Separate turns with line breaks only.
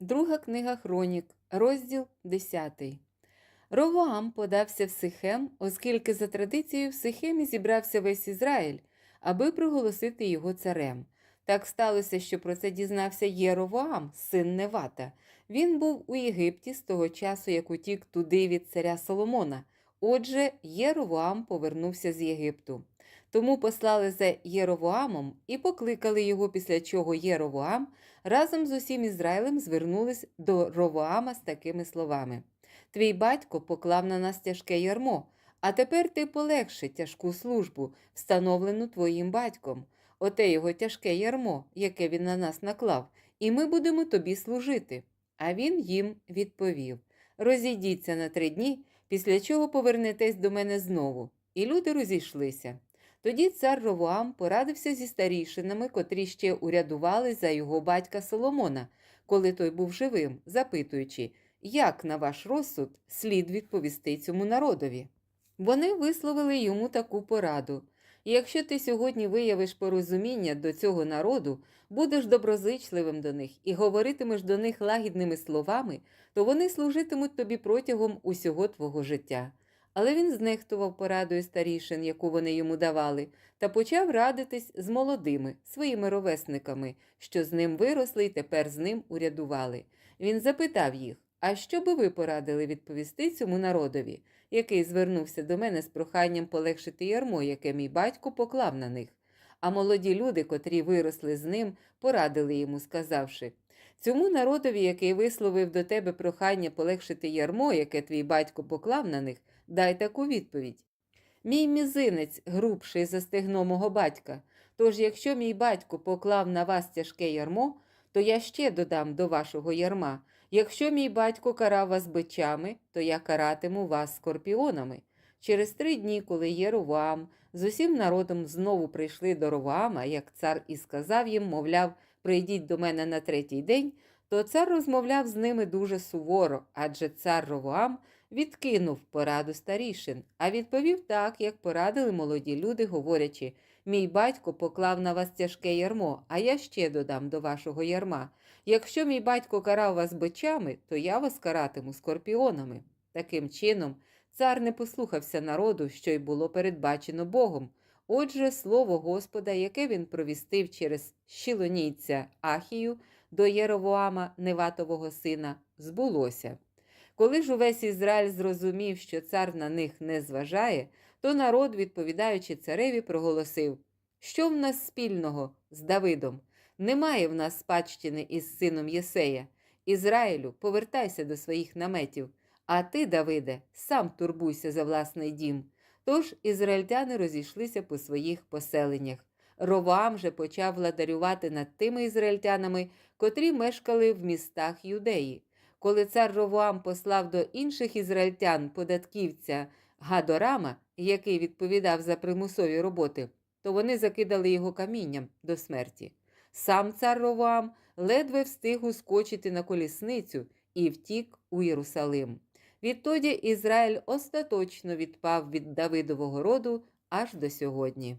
Друга книга Хронік, розділ 10. Ровоам подався в Сихем, оскільки за традицією в Сихемі зібрався весь Ізраїль, аби проголосити його царем. Так сталося, що про це дізнався Єровоам, син Невата. Він був у Єгипті з того часу, як утік туди від царя Соломона. Отже, Єровоам повернувся з Єгипту. Тому послали за Єровоамом і покликали його, після чого Єровоам разом з усім Ізраїлем звернулись до Ровоама з такими словами: Твій батько поклав на нас тяжке ярмо, а тепер ти полегши тяжку службу, встановлену твоїм батьком. Оте його тяжке ярмо, яке він на нас наклав, і ми будемо тобі служити. А він їм відповів: Розійдіться на три дні, після чого повернетесь до мене знову. І люди розійшлися. Тоді цар Ровоам порадився зі старішинами, котрі ще урядували за його батька Соломона, коли той був живим, запитуючи, як, на ваш розсуд, слід відповісти цьому народові. Вони висловили йому таку пораду. Якщо ти сьогодні виявиш порозуміння до цього народу, будеш доброзичливим до них і говоритимеш до них лагідними словами, то вони служитимуть тобі протягом усього твого життя. Але він знехтував порадою старішин, яку вони йому давали, та почав радитись з молодими, своїми ровесниками, що з ним виросли і тепер з ним урядували. Він запитав їх: А що би ви порадили відповісти цьому народові, який звернувся до мене з проханням полегшити ярмо, яке мій батько поклав на них? А молоді люди, котрі виросли з ним, порадили йому, сказавши: Цьому народові, який висловив до тебе прохання полегшити ярмо, яке твій батько поклав на них, дай таку відповідь. Мій мізинець грубший за стегно мого батька. Тож, якщо мій батько поклав на вас тяжке ярмо, то я ще додам до вашого ярма. Якщо мій батько карав вас бичами, то я каратиму вас скорпіонами. Через три дні, коли Єровам з усім народом знову прийшли до Роваама, як цар і сказав їм, мовляв, прийдіть до мене на третій день, то цар розмовляв з ними дуже суворо, адже цар Ровоам відкинув пораду старішин, а відповів так, як порадили молоді люди, говорячи: Мій батько поклав на вас тяжке ярмо, а я ще додам до вашого ярма. Якщо мій батько карав вас бичами, то я вас каратиму скорпіонами. Таким чином, цар не послухався народу, що й було передбачено Богом. Отже, слово Господа, яке він провістив через щілонійця Ахію до Єровоама, Неватового сина, збулося. Коли ж увесь Ізраїль зрозумів, що цар на них не зважає, то народ, відповідаючи цареві, проголосив: Що в нас спільного з Давидом? Немає в нас спадщини із сином Єсея. Ізраїлю, повертайся до своїх наметів, а ти, Давиде, сам турбуйся за власний дім. Тож ізраїльтяни розійшлися по своїх поселеннях. Ровоам же почав владарювати над тими ізраїльтянами, котрі мешкали в містах Юдеї. Коли цар Ровоам послав до інших ізраїльтян податківця Гадорама, який відповідав за примусові роботи, то вони закидали його камінням до смерті. Сам цар Ровоам ледве встиг ускочити на колісницю і втік у Єрусалим. Відтоді Ізраїль остаточно відпав від Давидового роду аж до сьогодні.